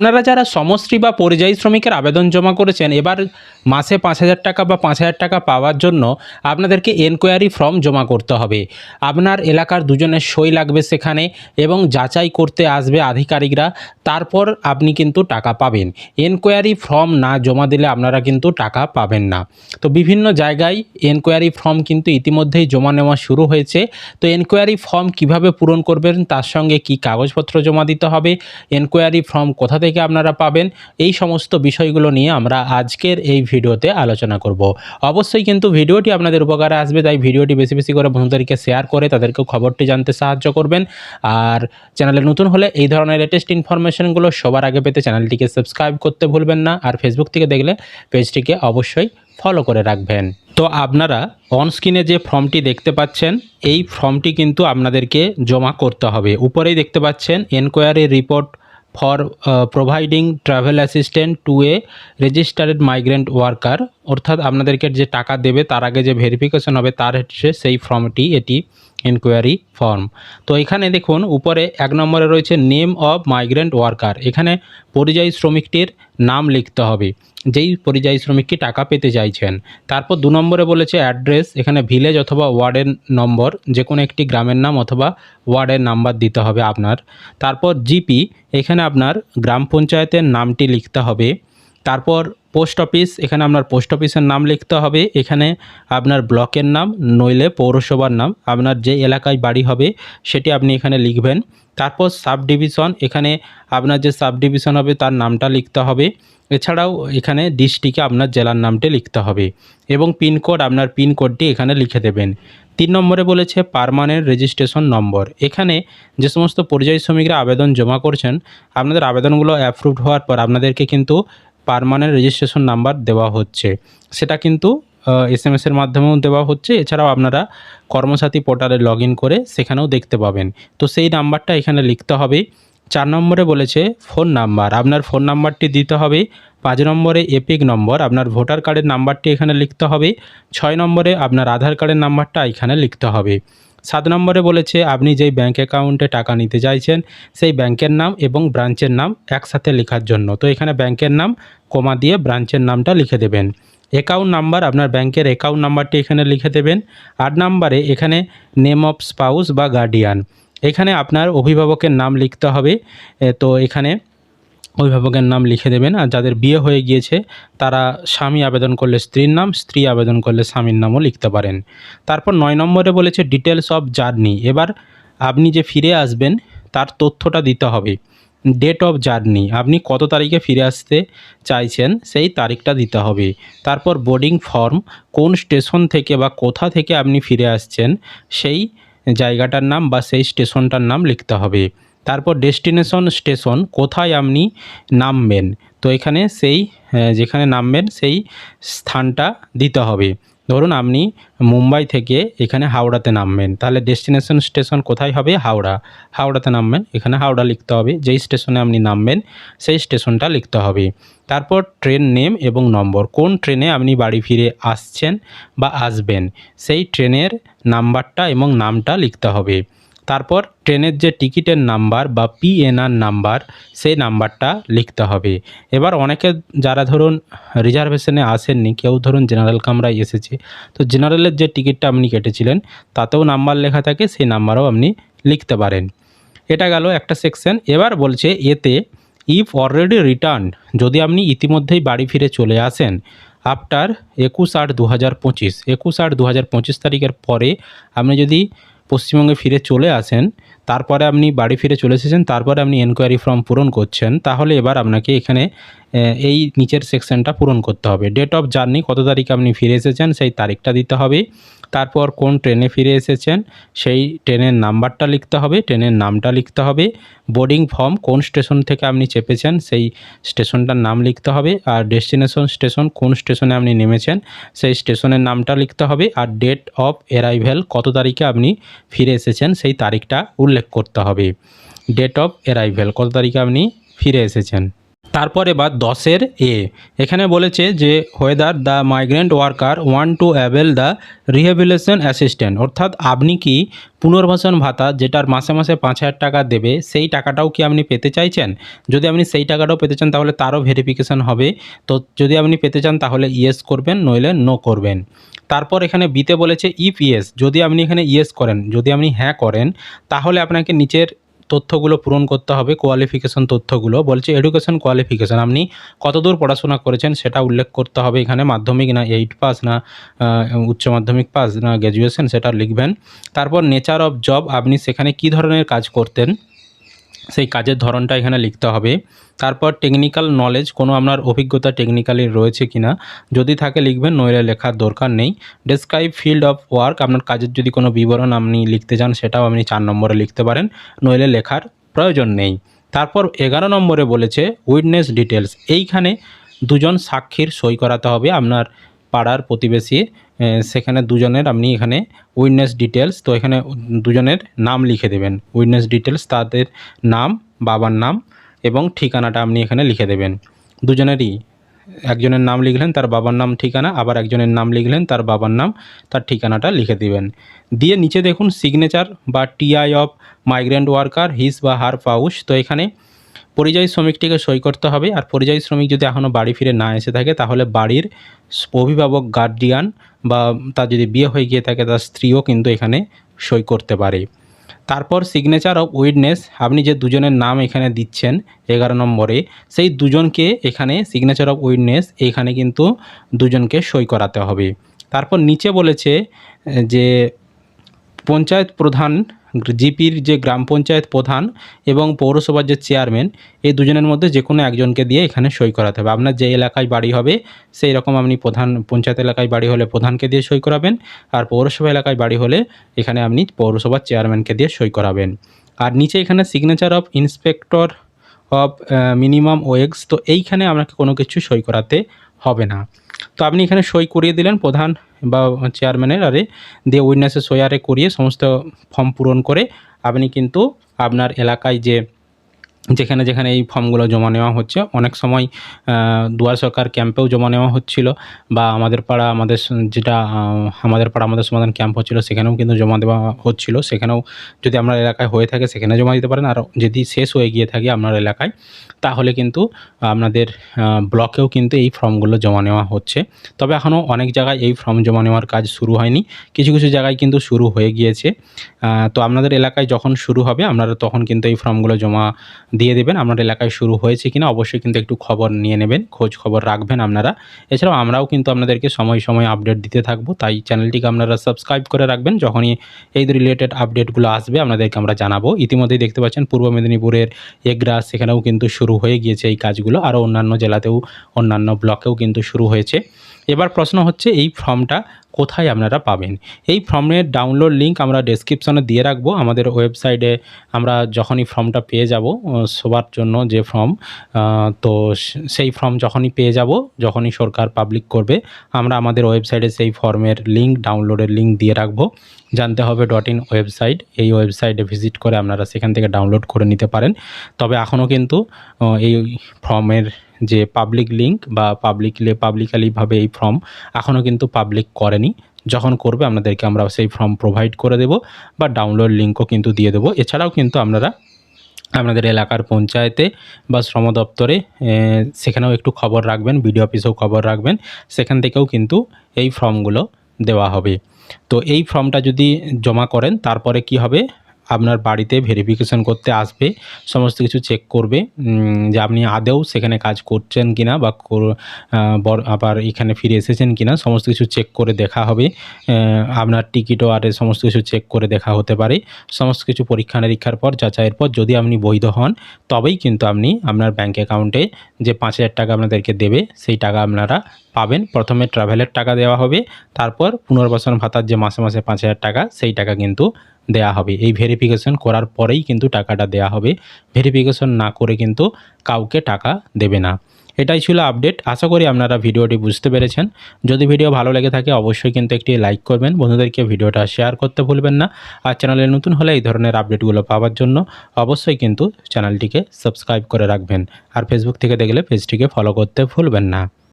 আপনারা যারা সমশ্রী বা পরিযায়ী শ্রমিকের আবেদন জমা করেছেন, এবার মাসে পাঁচ হাজার টাকা বা পাঁচ হাজার টাকা পাওয়ার জন্য আপনাদেরকে এনকোয়ারি ফর্ম জমা করতে হবে। আপনার এলাকার দুজনের সই লাগবে সেখানে এবং যাচাই করতে আসবে আধিকারিকরা, তারপর আপনি কিন্তু টাকা পাবেন। এনকোয়ারি ফর্ম না জমা দিলে আপনারা কিন্তু টাকা পাবেন না। তো বিভিন্ন জায়গায় এনকোয়ারি ফর্ম কিন্তু ইতিমধ্যেই জমা নেওয়া শুরু হয়েছে। তো এনকোয়ারি ফর্ম কীভাবে পূরণ করবেন, তার সঙ্গে কি কাগজপত্র জমা দিতে হবে এনকোয়ারি ফর্ম কোথা থেকে আপনারা পাবেন এই সমস্ত বিষয়গুলো নিয়ে আমরা আজকের এই ভিডিওতে আলোচনা করব। অবশ্যই কিন্তু ভিডিওটি আপনাদের উপকারে আসবে, তাই ভিডিওটি বেশি বেশি করে বন্ধুদেরকে শেয়ার করে তাদেরকেও খবরটি জানতে সাহায্য করবেন। আর চ্যানেলে নতুন হলে এই ধরনের লেটেস্ট ইনফরমেশনগুলো সবার আগে পেতে চ্যানেলটিকে সাবস্ক্রাইব করতে ভুলবেন না, আর ফেসবুক থেকে দেখলে পেজটিকে অবশ্যই ফলো করে রাখবেন। তো আপনারা অন স্ক্রিনে যে ফর্মটি দেখতে পাচ্ছেন, এই ফর্মটি কিন্তু আপনাদেরকে জমা করতে হবে। উপরেই দেখতে পাচ্ছেন enquiry report for providing travel assistant to a registered migrant worker অর্থাৎ আপনাদেরকে যে টাকা দেবে, তার আগে যে ভেরিফিকেশন হবে, তার হচ্ছে সেই ফর্মটি এটি এনকোয়ারি ফর্ম তো এখানে দেখুন, উপরে এক নম্বরে রয়েছে নেম অফ মাইগ্রেন্ট ওয়ার্কার এখানে পরিযায়ী শ্রমিকটির নাম লিখতে হবে। যেই পরিযায়ী শ্রমিকটি টাকা পেতে চাইছেন। তারপর দু নম্বরে বলেছে অ্যাড্রেস এখানে ভিলেজ অথবা ওয়ার্ডের নম্বর যে কোনো একটি গ্রামের নাম অথবা ওয়ার্ডের নাম্বার দিতে হবে আপনার। তারপর জিপি এখানে আপনার গ্রাম পঞ্চায়েতের নামটি লিখতে হবে। তারপর পোস্ট অফিস, এখানে আপনার পোস্ট অফিসের নাম লিখতে হবে, এখানে আপনার ব্লকের নাম, নইলে পৌরসভার নাম, আপনার যে এলাকায় বাড়ি হবে সেটি আপনি এখানে লিখবেন। তারপর সাব ডিভিশন এখানে আপনার যে সাব ডিভিশন হবে তার নামটা লিখতে হবে। এছাড়াও এখানে ডিস্ট্রিক্টে আপনার জেলার নামটি লিখতে হবে এবং পিনকোড আপনার পিনকোডটি এখানে লিখে দেবেন। তিন নম্বরে বলেছে পারমানেন্ট রেজিস্ট্রেশন নম্বর। এখানে যে সমস্ত পরিযায়ী শ্রমিকরা আবেদন জমা করছেন, আপনাদের আবেদনগুলো অ্যাপ্রুভড হওয়ার পর আপনাদেরকে কিন্তু পারমানেন্ট রেজিস্ট্রেশন নাম্বার দেওয়া হচ্ছে। সেটা কিন্তু এস এম এসের মাধ্যমেও দেওয়া হচ্ছে। এছাড়াও আপনারা কর্মসাথী পোর্টালে লগ করে সেখানেও দেখতে পাবেন। তো সেই নাম্বারটা এখানে লিখতে হবে। চার নম্বরে বলেছে ফোন নাম্বার আপনার ফোন নাম্বারটি দিতে হবে। পাঁচ নম্বরে এপিক নম্বর আপনার ভোটার কার্ডের নাম্বারটি এখানে লিখতে হবে। ছয় নম্বরে আপনার আধার কার্ডের নাম্বারটা এখানে লিখতে হবে। সাত নম্বরে বলেছে, আপনি যেই ব্যাঙ্ক অ্যাকাউন্টে টাকা নিতে চাইছেন, সেই ব্যাংকের নাম এবং ব্রাঞ্চের নাম একসাথে লেখার জন্য। তো এখানে ব্যাংকের নাম কমা দিয়ে ব্রাঞ্চের নামটা লিখে দেবেন। অ্যাকাউন্ট নাম্বার আপনার ব্যাংকের অ্যাকাউন্ট নাম্বারটি এখানে লিখে দেবেন। আট নম্বরে এখানে নেম অফ স্পাউস বা গার্ডিয়ান এখানে আপনার অভিভাবকের নাম লিখতে হবে। তো এখানে অভিভাবকের নাম লিখে দেবেন। আর যাদের বিয়ে হয়ে গিয়েছে, তারা স্বামী আবেদন করলে স্ত্রীর নাম, স্ত্রী আবেদন করলে স্বামীর নামও লিখতে পারেন। তারপর নয় নম্বরে বলেছে ডিটেলস অফ জার্নি এবার আপনি যে ফিরে আসবেন, তার তথ্যটা দিতে হবে। ডেট অফ জার্নি আপনি কত তারিখে ফিরে আসতে চাইছেন, সেই তারিখটা দিতে হবে। তারপর বোর্ডিং ফর্ম কোন স্টেশন থেকে বা কোথা থেকে আপনি ফিরে আসছেন, সেই জায়গাটার নাম বা সেই স্টেশনটার নাম লিখতে হবে। তারপর ডেস্টিনেশন স্টেশন কোথায় আপনি নামবেন? তো এখানে সেই যেখানে নামবেন, সেই স্থানটা দিতে হবে। ধরুন আপনি মুম্বাই থেকে এখানে হাওড়াতে নামবেন। তাহলে ডেস্টিনেশন স্টেশন কোথায় হবে? হাওড়া। হাওড়াতে নামবেন, এখানে হাওড়া লিখতে হবে। যেই স্টেশনে আপনি নামবেন, সেই স্টেশনটা লিখতে হবে। তারপর ট্রেন নেম এবং নম্বর। কোন ট্রেনে আপনি বাড়ি ফিরে আসছেন বা আসবেন? সেই ট্রেনের নাম্বারটা এবং নামটা লিখতে হবে। তারপর ট্রেনের যে টিকিটের নাম্বার বা পিএনআর নাম্বার, সেই নাম্বারটা লিখতে হবে। এবার অনেকে যারা ধরুন রিজার্ভেশনে আসেননি, কেউ ধরুন জেনারেল কামরায় এসেছে, তো জেনারেলের যে টিকিটটা আপনি কেটেছিলেন, তাতেও নাম্বার লেখা থাকে, সেই নাম্বারও আপনি লিখতে পারেন। এটা গেল একটা সেকশন এবার বলছে এতে ইফ অলরেডি রিটার্ন যদি আপনি ইতিমধ্যেই বাড়ি ফিরে চলে আসেন আফটার একুশ আট দু হাজার পঁচিশ, একুশ আট দু হাজার পঁচিশ তারিখের পরে আপনি যদি পশ্চিমবঙ্গে ফিরে চলে আসেন, তারপরে আপনি বাড়ি ফিরে চলে এসেছেন, তারপরে আপনি এনকোয়ারি ফর্ম পূরণ করছেন, তাহলে এবার আপনাকে এখানে এই নিচের সেকশনটা পূরণ করতে হবে। ডেট অফ জার্নি কত তারিখে আপনি ফিরে এসেছেন, সেই তারিখটা দিতে হবে। তারপর কোন ট্রেনে ফিরে এসেছেন, সেই ট্রেনের নাম্বারটা লিখতে হবে ট্রেনের নামটা লিখতে হবে। বোর্ডিং ফর্ম কোন স্টেশন থেকে আপনি চেপেছেন, সেই স্টেশনটার নাম লিখতে হবে। আর ডেস্টিনেশন স্টেশন কোন স্টেশনে আপনি নেমেছেন, সেই স্টেশনের নামটা লিখতে হবে। আর ডেট অফ অ্যারাইভেল কত তারিখে আপনি ফিরে এসেছেন, সেই তারিখটা উল্লেখ করতে হবে। ডেট অফ অ্যারাইভেল কত তারিখে আপনি ফিরে এসেছেন? তারপর এবার দশের এ। এখানে বলেছে যে whether the migrant worker want to avail the rehabilitation assistant অর্থাৎ আপনি কি পুনর্বাসন ভাতা যেটার মাসে মাসে পাঁচ হাজার টাকা দেবে, সেই টাকাটাও কি আপনি পেতে চাইছেন? যদি আপনি সেই টাকাটাও পেতে চান, তাহলে তারও ভেরিফিকেশন হবে। তো যদি আপনি পেতে চান, তাহলে ইয়েস করবেন, নইলে নো করবেন। তারপর এখানে বিতে বলেছে ইয়েস যদি আপনি এখানে ইয়েস করেন, যদি আপনি হ্যাঁ করেন, তাহলে আপনাকে নিচের তথ্যগুলো পূরণ করতে হবে কোয়ালিফিকেশন তথ্যগুলো। বলছে এডুকেশন কোয়ালিফিকেশান আপনি কতদূর পড়াশোনা করেছেন সেটা উল্লেখ করতে হবে। এখানে মাধ্যমিক না এইট পাস না উচ্চ মাধ্যমিক পাস না গ্র্যাজুয়েশন সেটা লিখবেন। তারপর নেচার অফ জব আপনি সেখানে কি ধরনের কাজ করতেন? সেই কাজের ধরনটা এখানে লিখতে হবে। তারপর টেকনিক্যাল নলেজ কোনো আপনার অভিজ্ঞতা টেকনিক্যালি রয়েছে কিনা, যদি থাকে লিখবেন, নইলে লেখার দরকার নেই। ডেসক্রাইব ফিল্ড অফ ওয়ার্ক আপনার কাজের যদি কোনো বিবরণ আপনি লিখতে চান, সেটাও আপনি চার নম্বরে লিখতে পারেন, নইলে লেখার প্রয়োজন নেই। তারপর এগারো নম্বরে বলেছে উইটনেস ডিটেলস এইখানে দুজন সাক্ষীর সই করাতে হবে আপনার পাড়ার প্রতিবেশী সেখানে দুজনের আপনি এখানে উইটনেস ডিটেলস তো এখানে দুজনের নাম লিখে দেবেন। উইটনেস ডিটেলস তাদের নাম, বাবার নাম এবং ঠিকানাটা আপনি এখানে লিখে দেবেন। দুজনেরই একজনের নাম লিখলেন, তার বাবার নাম ঠিকানা, আবার একজনের নাম লিখলেন, তার বাবার নাম, তার ঠিকানাটা লিখে দিবেন। দিয়ে নিচে দেখুন সিগনেচার বা TI of migrant worker his বা হার পাউস, তো এখানে পরিযায়ী শ্রমিকটিকে সই করতে হবে। আর পরিযায়ী শ্রমিক যদি এখনও বাড়ি ফিরে না এসে থাকে, তাহলে বাড়ির অভিভাবক গার্ডিয়ান বা তার যদি বিয়ে হয়ে গিয়ে থাকে, তার স্ত্রীও কিন্তু এখানে সই করতে পারে। তারপর সিগনেচার অফ উইটনেস আপনি যে দুজনের নাম এখানে দিচ্ছেন এগারো নম্বরে, সেই দুজনকে এখানে সিগনেচার অফ উইটনেস এখানে কিন্তু দুজনকে সই করাতে হবে। তারপর নিচে বলেছে যে, পঞ্চায়েত প্রধান জিপির যে গ্রাম পঞ্চায়েত প্রধান এবং পৌরসভার যে চেয়ারম্যান, এই দুজনের মধ্যে যে কোনো একজনকে দিয়ে এখানে সই করাতে হবে। আপনার যে এলাকায় বাড়ি হবে, সেই রকম আপনি প্রধান, পঞ্চায়েত এলাকায় বাড়ি হলে প্রধানকে দিয়ে সই করাবেন আর পৌরসভা এলাকায় বাড়ি হলে এখানে আপনি পৌরসভার চেয়ারম্যানকে দিয়ে সই করাবেন। আর নিচে এখানে signature of inspector of minimum wages তো এইখানে আপনাকে কোনো কিছু সই করাতে হবে না। তো আপনি এখানে সই করিয়ে দিলেন প্রধান বা চেয়ারম্যানের আরে, দিয়ে উইটনেসের সই আরে করিয়ে সমস্ত ফর্ম পূরণ করে আপনি কিন্তু আপনার এলাকায় যে যেখানে যেখানে এই ফর্মগুলো জমা নেওয়া হচ্ছে। অনেক সময় দুয়ার সরকার ক্যাম্পেও জমা নেওয়া হচ্ছিল বা আমাদের পাড়া, আমাদের যেটা আমাদের পাড়া, আমাদের সমাধান ক্যাম্প হচ্ছিল, সেখানেও কিন্তু জমা দেওয়া হচ্ছিল। সেখানেও যদি আপনার এলাকায় হয়ে থাকে, সেখানে জমা দিতে পারেন। আর যদি শেষ হয়ে গিয়ে থাকে আপনার এলাকায়, তাহলে কিন্তু আপনাদের ব্লকেও কিন্তু এই ফর্মগুলো জমা নেওয়া হচ্ছে। তবে এখনও অনেক জায়গায় এই ফর্ম জমা নেওয়ার কাজ শুরু হয়নি। কিছু কিছু জায়গায় কিন্তু শুরু হয়ে গিয়েছে। তো আপনাদের এলাকায় যখন শুরু হবে, আপনারা তখন কিন্তু এই ফর্মগুলো জমা দিয়ে দেবেন। আপনার এলাকায় শুরু হয়েছে কিনা অবশ্যই কিন্তু একটু খবর নিয়ে নেবেন। খোঁজ খবর রাখবেন আপনারা। এছাড়াও আমরাও কিন্তু আপনাদেরকে সময় সময় আপডেট দিতে থাকব। তাই চ্যানেলটিকে আপনারা সাবস্ক্রাইব করে রাখবেন। যখনই এই রিলেটেড আপডেটগুলো আসবে, আপনাদেরকে আমরা জানাব। ইতিমধ্যেই দেখতে পাচ্ছেন পূর্ব মেদিনীপুরের এগরা সেখানেও কিন্তু শুরু হয়ে গিয়েছে এই কাজগুলো। আরও অন্যান্য জেলাতেও অন্যান্য ব্লকেও কিন্তু শুরু হয়েছে। এবার প্রশ্ন হচ্ছে, এই ফর্মটা কোথায় আপনারা পাবেন। এই ফর্মের ডাউনলোড লিঙ্ক আমরা ডেসক্রিপশনে দিয়ে রাখব। আমাদের ওয়েবসাইটে আমরা যখনই ফর্মটা পেয়ে যাব সবার জন্য যে ফর্ম তো সেই ফর্ম যখনই পেয়ে যাব, যখনই সরকার পাবলিক করবে, আমরা আমাদের ওয়েবসাইটে সেই ফর্মের লিঙ্ক ডাউনলোডের লিঙ্ক দিয়ে রাখব। জানতে হবে ডট ইন ওয়েবসাইট এই ওয়েবসাইটে ভিজিট করে আপনারা সেখান থেকে ডাউনলোড করে নিতে পারেন। তবে এখনও কিন্তু এই ফর্মের যে পাবলিক লিঙ্ক বা পাবলিকলি পাবলিকালিভাবে এই ফর্ম এখনও কিন্তু পাবলিক করেনি। যখন করবে আপনাদেরকে আমরা সেই ফর্ম প্রোভাইড করে দেব বা ডাউনলোড লিঙ্কও কিন্তু দিয়ে দেবো। এছাড়াও কিন্তু আপনারা আপনাদের এলাকার পঞ্চায়েতে বা শ্রম দপ্তরে সেখানেও একটু খবর রাখবেন বিডিও অফিসেও খবর রাখবেন। সেখান থেকেও কিন্তু এই ফর্মগুলো দেওয়া হবে। তো এই ফর্মটা যদি জমা করেন, তারপরে কি হবে? আপনার বাড়িতে ভেরিফিকেশন করতে আসবে সমস্ত কিছু চেক করবে যে আপনি আদেও সেখানে কাজ করছেন কিনা বা কর- আহ, আবার এখানে ফিরে এসেছেন কিনা সমস্ত কিছু চেক করে দেখা হবে আপনার টিকিটও আর সমস্ত কিছু চেক করে দেখা হতে পারে সমস্ত কিছু পরীক্ষা নিরীক্ষার পর যাচাইয়ের পর যদি আপনি বৈধ হন তবেই কিন্তু আপনি আপনার ব্যাঙ্ক অ্যাকাউন্টে যে পাঁচ হাজার টাকা আপনাদেরকে দেবে সেই টাকা আপনারা পাবেন। প্রথমে ট্রাভেলের টাকা দেওয়া হবে তারপর পুনর্বাসন ভাতার যে মাসে মাসে পাঁচ হাজার টাকা সেই টাকা কিন্তু দেয়া হবে। এই ভেরিফিকেশন করার পরেই কিন্তু টাকাটা দেয়া হবে। ভেরিফিকেশন না করে কিন্তু কাউকে টাকা দেবে না। এটাই ছিল আপডেট আশা করি আপনারা ভিডিওটি বুঝতে পেরেছেন। যদি ভিডিও ভালো লেগে থাকে অবশ্যই কিন্তু একটি লাইক করবেন। বন্ধুদেরকে ভিডিওটা শেয়ার করতে ভুলবেন না। আর চ্যানেলে নতুন হলে এই ধরনের আপডেটগুলো পাওয়ার জন্য অবশ্যই কিন্তু চ্যানেলটিকে সাবস্ক্রাইব করে রাখবেন। আর ফেসবুক থেকে দেখলে পেজটিকে ফলো করতে ভুলবেন না।